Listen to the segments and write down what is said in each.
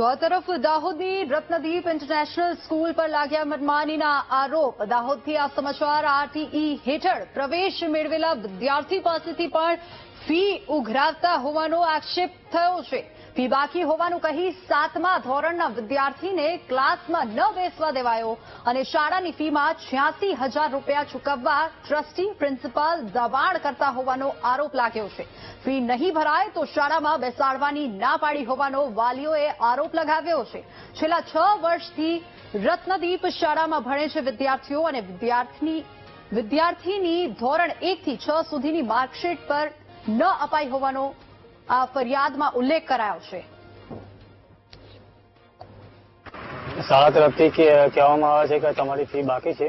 તો આ તરફ દાહોદની રત્નદીપ ઇન્ટરનેશનલ સ્કૂલ પર લાગ્યા મનમાનીના આરોપ. દાહોદથી આ સમાચાર આરટીઈ હેઠળ પ્રવેશ મેળવેલા વિદ્યાર્થી પાસેથી પણ ફી ઉઘરાવતા હોવાનો આક્ષેપ થયો છે. ફી બાકી હોવાનું કહી સાતમા ધોરણના વિદ્યાર્થીને ક્લાસમાં ન બેસવા દેવાયો અને શાળાની ફીમાં છ્યાસી હજાર રૂપિયા ચૂકવવા ટ્રસ્ટી પ્રિન્સિપાલ દબાણ કરતા હોવાનો આરોપ લાગ્યો છે. ફી નહીં ભરાય તો શાળામાં બેસાડવાની ના પાડી હોવાનો વાલીઓએ આરોપ લગાવ્યો છે. છેલ્લા છ વર્ષથી રત્નદીપ શાળામાં ભણે છે વિદ્યાર્થીઓ અને વિદ્યાર્થી વિદ્યાર્થીની ધોરણ એક થી છ સુધીની માર્કશીટ પર ન અપાઈ હોવાનો આ ફરિયાદમાં ઉલ્લેખ કરાયો છે. શાળા તરફથી કહેવામાં આવે છે કે તમારી ફી બાકી છે?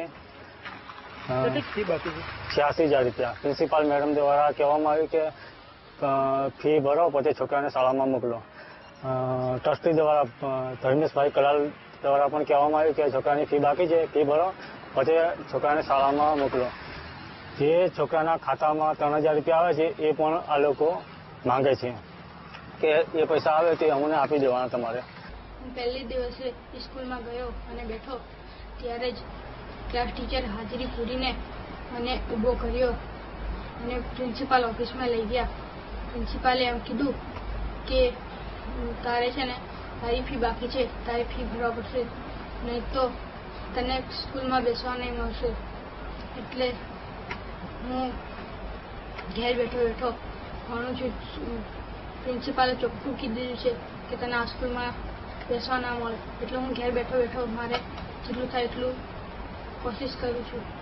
કેટલી ફી બાકી છે? છ્યાસી હજાર રૂપિયા. પ્રિન્સિપાલ મેડમ દ્વારા કહેવામાં આવ્યું કે ફી ભરો પછી છોકરાને શાળામાં મોકલો. ટ્રસ્ટી દ્વારા ધર્મેશભાઈ કલાલ દ્વારા પણ કહેવામાં આવ્યું કે છોકરાની ફી બાકી છે ફી ભરો પછી છોકરાને શાળામાં મોકલો. જે છોકરાના ખાતામાં ત્રણ હજાર રૂપિયા આવે છે એ પણ આ લોકો માંગે છે કે એ પૈસા આવે તે અમને આપી દેવાના તમારે. હું પહેલે દિવસે સ્કૂલમાં ગયો અને બેઠો ત્યારે જ ક્લાસ ટીચર હાજરી પૂરીને મને ઊભો કર્યો અને પ્રિન્સિપાલ ઓફિસમાં લઈ ગયા. પ્રિન્સિપાલે એમ કીધું કે તારે છે ને તારી ફી બાકી છે, તારી ફી ભરવા પડશે, નહીં તો તને સ્કૂલમાં બેસવા નહીં મળશે. એટલે હું ઘેર બેઠો બેઠો ભણું છું. પ્રિન્સિપાલે ચોખ્ખું કીધું છે કે તને આ સ્કૂલમાં બેસવા ના મળે. એટલે હું ઘેર બેઠો બેઠો મારે જેટલું થાય એટલું કોશિશ કરું છું.